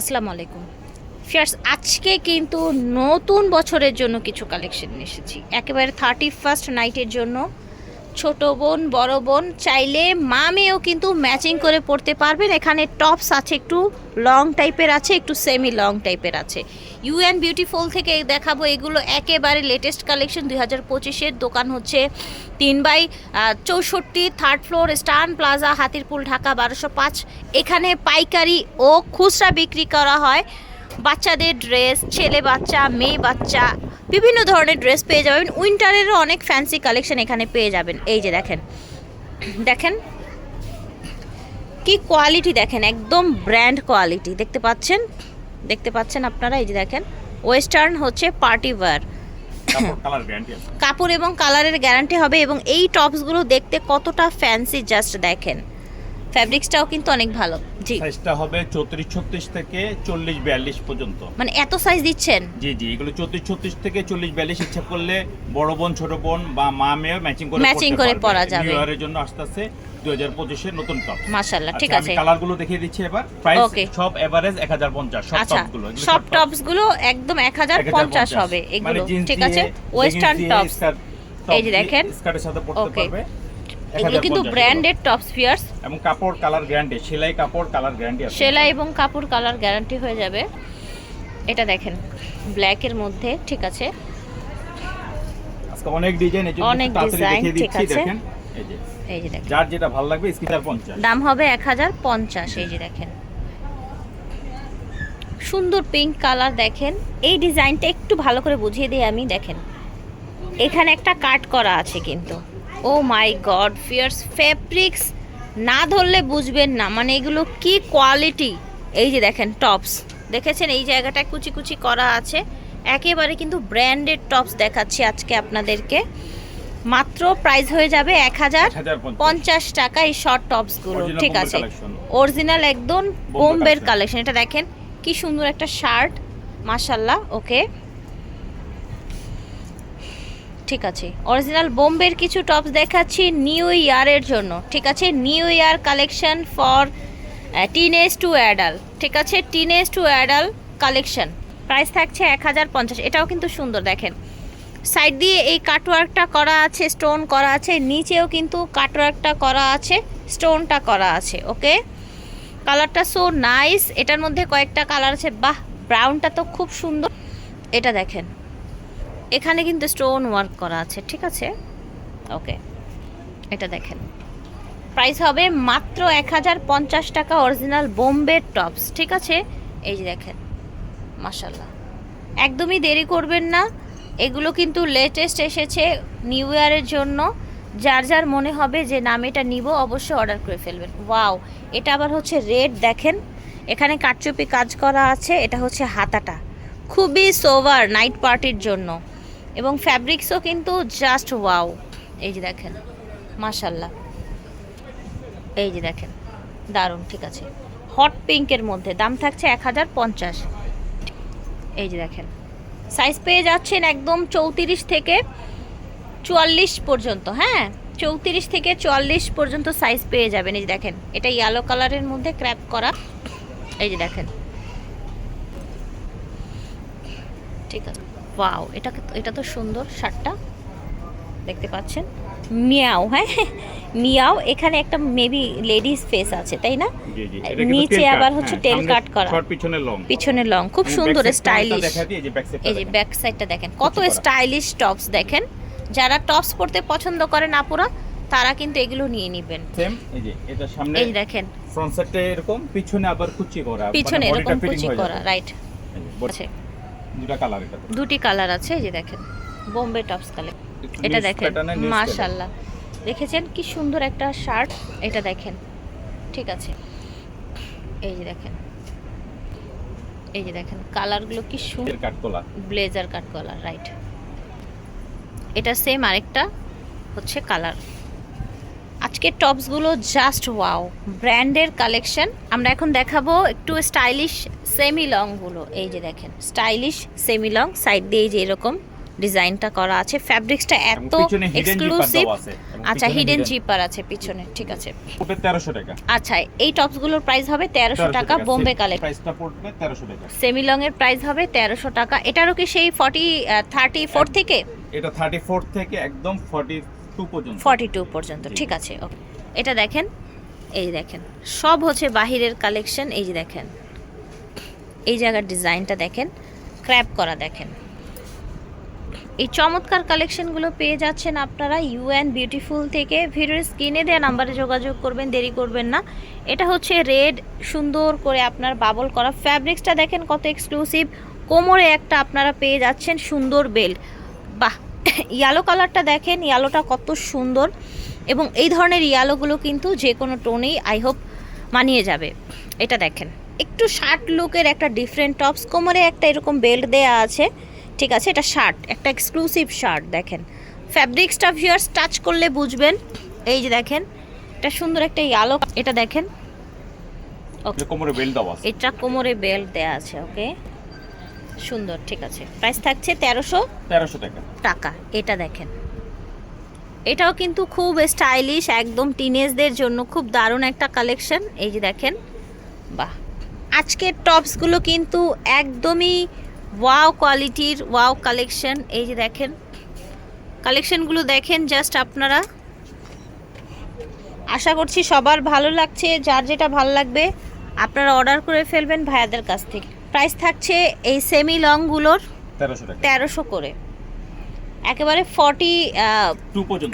আসসালামু আলাইকুম। ফিয়ার্স, আজকে কিন্তু নতুন বছরের জন্য কিছু কালেকশন এসেছি। একেবারে থার্টি ফার্স্ট নাইটের জন্য ছোট বোন, বড় বোন, চাইলে মা মেয়েও কিন্তু ম্যাচিং করে পড়তে পারবেন। এখানে টপস আছে, একটু লং টাইপের আছে, একটু সেমি লং টাইপের আছে। ইউ বিউটিফুল থেকে দেখাবো এগুলো একেবারে লেটেস্ট কালেকশন দুই হাজার পঁচিশের। দোকান হচ্ছে তিন বাই চৌষট্টি third floor Eastern Plaza Hatirpool, Dhaka, বারোশো পাঁচ। এখানে পাইকারি ও খুচরা বিক্রি করা হয়। বাচ্চাদের ড্রেস ছেলে বাচ্চা, মেয়ে বাচ্চা বিভিন্ন ধরনের ড্রেস পেয়ে যাবেন। উইন্টারেরও অনেক ফ্যান্সি কালেকশন এখানে পেয়ে যাবেন। এই যে দেখেন। দেখেন? কি কোয়ালিটি দেখেন? একদম ব্র্যান্ড কোয়ালিটি দেখতে পাচ্ছেন? দেখতে পাচ্ছেন আপনারা? এই যে দেখেন। ওয়েস্টার্ন হচ্ছে পার্টি আছে। কাপড় এবং কালারের গ্যারান্টি হবে এবং এই টপসগুলো দেখতে কতটা ফ্যান্সি জাস্ট দেখেন। ফ্যাব্রিক্সটাও কিন্তু অনেক ভালো। জি। সাইজটা হবে চৌত্রিশ ছত্রিশ থেকে চল্লিশ বিয়াল্লিশ পর্যন্ত। মানে এত সাইজ দিচ্ছেন? জি জি এগুলো চৌত্রিশ ছত্রিশ থেকে চল্লিশ বিয়াল্লিশ ইচ্ছা করলে বড় বোন ছোট বোন বা মা মেয়ে ম্যাচিং করে পরতে করে পরা যাবে। জন্য আস্তে আস্তে দুই হাজার পঁচিশের নতুন টপ মাশাল্লাহ ঠিক আছে। কালারগুলো দেখিয়ে দিচ্ছি এবার। প্রাইস সব এভারেজ এক হাজার পঞ্চাশ সব আচ্ছা সব টপসগুলো একদম এক হাজার পঞ্চাশ হবে মানে এগুলো ঠিক আছে? ওয়েস্টার্ন টপস এই যে দেখেন। স্কার্টের সাথে পড়তে পারবে। এগুলো কিন্তু 1050 ব্র্যান্ডেড টপস ফিয়ার্স এবং কাপড় কালার গ্যারান্টি সেলাই কাপড় কালার গ্যারান্টি আছে। সেলাই এবং কাপড় কালার গ্যারান্টি হয়ে যাবে। এটা দেখেন ব্ল্যাকের মধ্যে ঠিক আছে। আজকে অনেক ডিজাইন এই অনেক দেখিয়ে ঠিক আছে। এই যে এই যে দেখেন। যার যেটা ভালো লাগবে স্ক্রিনার পঞ্চাশ। দাম হবে এক হাজার পঞ্চাশ এই যে দেখেন। সুন্দর পিঙ্ক কালার দেখেন। এই ডিজাইনটা একটু ভালো করে বুঝিয়ে দিই আমি দেখেন। এখানে একটা কাট করা আছে কিন্তু। Oh my god fierce fabrics না ধরলে বুঝবেন না। মানে এগুলো কি কোয়ালিটি এই যে দেখেন টপস দেখেছেন? এই জায়গাটা কুচি কুচি করা আছে। একেবারে কিন্তু ব্র্যান্ডেড টপস দেখাচ্ছি আজকে আপনাদেরকে। মাত্র প্রাইস হয়ে যাবে এক হাজার পঞ্চাশ। টাকা এই শর্ট টপসগুলো ঠিক আছে? অরিজিনাল একদম বোম্বের কালেকশন এটা দেখেন কি সুন্দর একটা শার্ট মাশাল্লাহ ওকে ঠিক আছে। অরিজিনাল বোম্বের কিছু টপস দেখাচ্ছি নিউ ইয়ারের জন্য। ঠিক আছে? New year collection for teenage to adult ঠিক আছে? Teenage to adult collection price থাকছে এক হাজার পঞ্চাশ। এটাও কিন্তু সুন্দর, দেখেন। সাইড দিয়ে এই কাটওয়ার্কটা করা আছে স্টোন করা আছে। নিচেও কিন্তু কাটওয়ার্কটা করা আছে স্টোনটা করা আছে, ওকে? কালারটা সো নাইস এটার মধ্যে কয়েকটা কালার আছে। বাহ! ব্রাউনটা তো খুব সুন্দর। এটা দেখেন। এখানে কিন্তু স্টোন ওয়ার্ক করা আছে, ঠিক আছে? ওকে এটা দেখেন। প্রাইস হবে মাত্র এক হাজার পঞ্চাশ টাকা অরিজিনাল বোম্বে টপস ঠিক আছে? এই যে দেখেন মাসাল্লাহ একদমই দেরি করবেন না। এগুলো কিন্তু লেটেস্ট এসেছে নিউ ইয়ারের জন্য। যার যার মনে হবে যে, নাম এটা নিব, অবশ্যই অর্ডার করে ফেলবেন। ওয়াও এটা আবার হচ্ছে রেড দেখেন। এখানে কাটচুপি কাজ করা আছে, এটা হচ্ছে হাতাটা। খুবই সোভার নাইট পার্টির জন্য। এবং ফ্যাব্রিক্সও কিন্তু জাস্ট ওয়াও এই যে দেখেন মাশাল্লাহ এই যে দেখেন, দারুণ, ঠিক আছে। হট পিঙ্কের মধ্যে, দাম থাকছে এক হাজার পঞ্চাশ। এই যে দেখেন সাইজ পেয়ে যাচ্ছেন একদম চৌত্রিশ থেকে চুয়াল্লিশ পর্যন্ত হ্যাঁ? চৌত্রিশ থেকে চুয়াল্লিশ পর্যন্ত সাইজ পেয়ে যাবেন। এই যে দেখেন, এটা ইয়েলো কালারের মধ্যে ক্র্যাপ করা। এই যে দেখেন ঠিক আছে। ওয়াও এটা এটা তো সুন্দর শার্টটা। দেখতে পাচ্ছেন? মিয়াও হ্যাঁ? মিয়াও এখানে একটা মেবি লেডিস ফেস আছে তাই না? নিচে আবার হচ্ছে tail cut করা। শর্ট পিছনে লং পিছনে লং খুব সুন্দর স্টাইলিশ এই যে ব্যাক সাইডটা দেখেন। কত স্টাইলিশ টপস দেখেন। যারা টপস পরতে পছন্দ করেন আপুরা তারা কিন্তু এগুলো নিয়ে নেবেন। সেম এই যে এটা সামনে এই দেখেন। ফ্রন্ট সাইডে এরকম পিছনে আবার কুচি করা পিছনে মানে এরকম bodyটা কুচি করা রাইট আছে দুটা কালার এটা দুটি কালার আছে এই যে দেখেন বোম্বে টপস কালে এটা দেখেন এর দেখেছেন কি সুন্দর একটা শার্ট এটা দেখেন ঠিক আছে। এই যে দেখেন এই যে দেখেন কালারগুলো কি সুন্দর এর cut collar blazer cut collar right এটা সেম আরেকটা হচ্ছে কালার আজকের টপসগুলো জাস্ট ওয়াও ব্র্যান্ডের কালেকশন আমরা এখন দেখাবো একটু স্টাইলিশ সেমি লংগুলো এই যে দেখেন স্টাইলিশ সেমি লং সাইড দিয়ে এই যে এরকম ডিজাইনটা করা আছে। ফ্যাব্রিক্সটা এত এক্সক্লুসিভ আচ্ছা হিডেন জিপার আছে পিছনে ঠিক আছে। তেরোশো টাকা। আচ্ছা এই টপসগুলোর প্রাইস হবে তেরোশো টাকা বোম্বে কালেকশন প্রাইসটা পড়বে তেরোশো টাকা। সেমি লং এর প্রাইস হবে তেরোশো টাকা। এটারও কি সেই ফর্টি থার্টি ফোর থেকে? এটা থার্টি ফোর থেকে একদম ফর্টি ফর্টি টু পর্যন্ত। ঠিক আছে ওকে এটা দেখেন এই দেখেন। সব হচ্ছে বাহিরের কালেকশন এই যে দেখেন। এই জায়গার ডিজাইনটা দেখেন ক্র্যাপ করা দেখেন। এই চমৎকার কালেকশনগুলো পেয়ে যাচ্ছেন আপনারা ইউএন বিউটিফুল থেকে। ভিডিওর স্ক্রিনে দেওয়া নাম্বারে যোগাযোগ করবেন দেরি করবেন না। এটা হচ্ছে রেড সুন্দর করে আপনার বাবল করা ফ্যাব্রিক্সটা দেখেন কত এক্সক্লুসিভ কোমরে একটা আপনারা পেয়ে যাচ্ছেন সুন্দর বেল্ট বাহ ইয়ালো কালারটা দেখেন ইয়ালোটা কত সুন্দর। এবং এই ধরনের ইয়ালোগুলো কিন্তু যে কোনো টোনেই আই হোপ মানিয়ে যাবে। এটা দেখেন একটু শার্ট লুকের একটা ডিফারেন্ট টপস কোমরে একটা এরকম বেল্ট দেয়া আছে। ঠিক আছে এটা শার্ট একটা এক্সক্লুসিভ শার্ট দেখেন। ফ্যাব্রিক্সটা ভিউয়ার্স টাচ করলে বুঝবেন। এই যে দেখেন এটা সুন্দর একটা ইয়ালো এটা দেখেন এটা কোমরে বেল্ট দেওয়া আছে। এটা কোমরে বেল্ট দেয়া আছে ওকে সুন্দর ঠিক আছে। প্রাইস থাকছে তেরোশো তেরোশো টাকা। টাকা এটা দেখেন। এটাও কিন্তু খুব স্টাইলিশ একদম টিনেজদের জন্য খুব দারুণ একটা কালেকশন এই যে দেখেন বাহ। আজকের টপসগুলো কিন্তু একদমই ওয়াও কোয়ালিটির ওয়াও কালেকশন এই যে দেখেন কালেকশনগুলো দেখেন জাস্ট আপনারা। আশা করছি সবার ভালো লাগছে যার যেটা ভালো লাগবে আপনারা অর্ডার করে ফেলবেন ভাইয়াদের কাছ থেকে। প্রাইস থাকছে এই সেমি লংগুলোর তেরোশো করে। একেবারে ফর্টি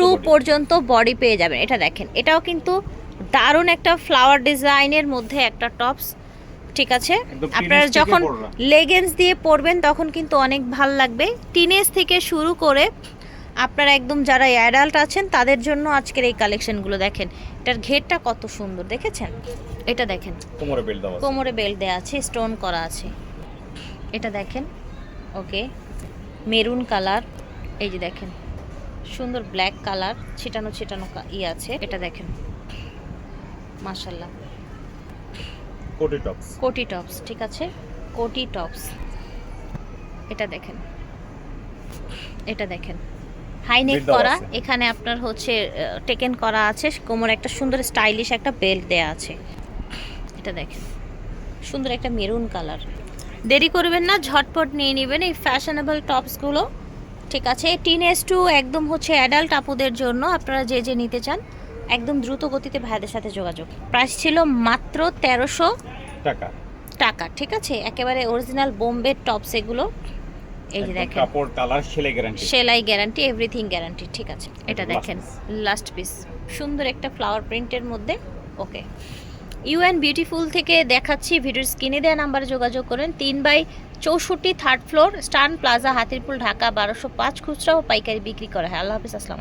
টু। পর্যন্ত বডি পেয়ে যাবেন এটা দেখেন। এটাও কিন্তু দারুণ একটা ফ্লাওয়ার ডিজাইনের মধ্যে একটা টপস ঠিক আছে? আপনারা যখন লেগেন্স দিয়ে পরবেন তখন কিন্তু অনেক ভালো লাগবে। টিনেজ থেকে শুরু করে আপনারা একদম যারা অ্যাডাল্ট আছেন তাদের জন্য আজকের এই কালেকশনগুলো দেখেন। এটার ঘেরটা কত সুন্দর দেখেছেন? এটা দেখেন। কোমরে বেল্ট দেওয়া কোমরে বেল্ট দেওয়া আছে স্টোন করা আছে। এটা দেখেন ওকে। মেরুন কালার এই যে দেখেন। সুন্দর ব্ল্যাক কালার ছিটানো ছিটানো ই আছে। এটা দেখেন। মাশাল্লাহ কোটি টপস। কোটি টপস ঠিক আছে? কোটি টপস। এটা দেখেন। এটা দেখেন। Belt দেওয়া করা। এখানে আপনার হচ্ছে টেকেন করা আছে। কোমর একটা সুন্দর স্টাইলিশ একটা বেল্ট দেয়া আছে। এটা দেখেন। সুন্দর একটা মেরুন কালার দেরি করবেন না ঝটপট নিয়ে নেবেন এই ফ্যাশনেবল টপসগুলো ঠিক আছে টিন টিনেজ টু একদম হচ্ছে অ্যাডাল্ট আপুদের জন্য আপনারা যে যে নিতে চান একদম দ্রুত গতিতে ভাইদের সাথে যোগাযোগ। প্রাইস ছিল মাত্র তেরোশো টাকা। টাকা ঠিক আছে? একেবারে অরিজিনাল বোম্বে টপস এগুলো। এই যে দেখেন। কাপড় কালার সেলাই গ্যারান্টি সেলাই গ্যারান্টি এভরিথিং গ্যারান্টি ঠিক আছে। এটা দেখেন লাস্ট পিস সুন্দর একটা ফ্লাওয়ার প্রিন্টের মধ্যে ওকে ইউএন বিউটিফুল থেকে দেখাচ্ছি ভিডিওর স্ক্রিনে দেওয়া নাম্বারে যোগাযোগ করেন। তিন বাই চৌষট্টি third floor Eastern Plaza Hatirpool Dhaka বারোশো পাঁচ খুচরা ও পাইকারি বিক্রি করা। হয় আল্লাহ হাফিজ আসসালাম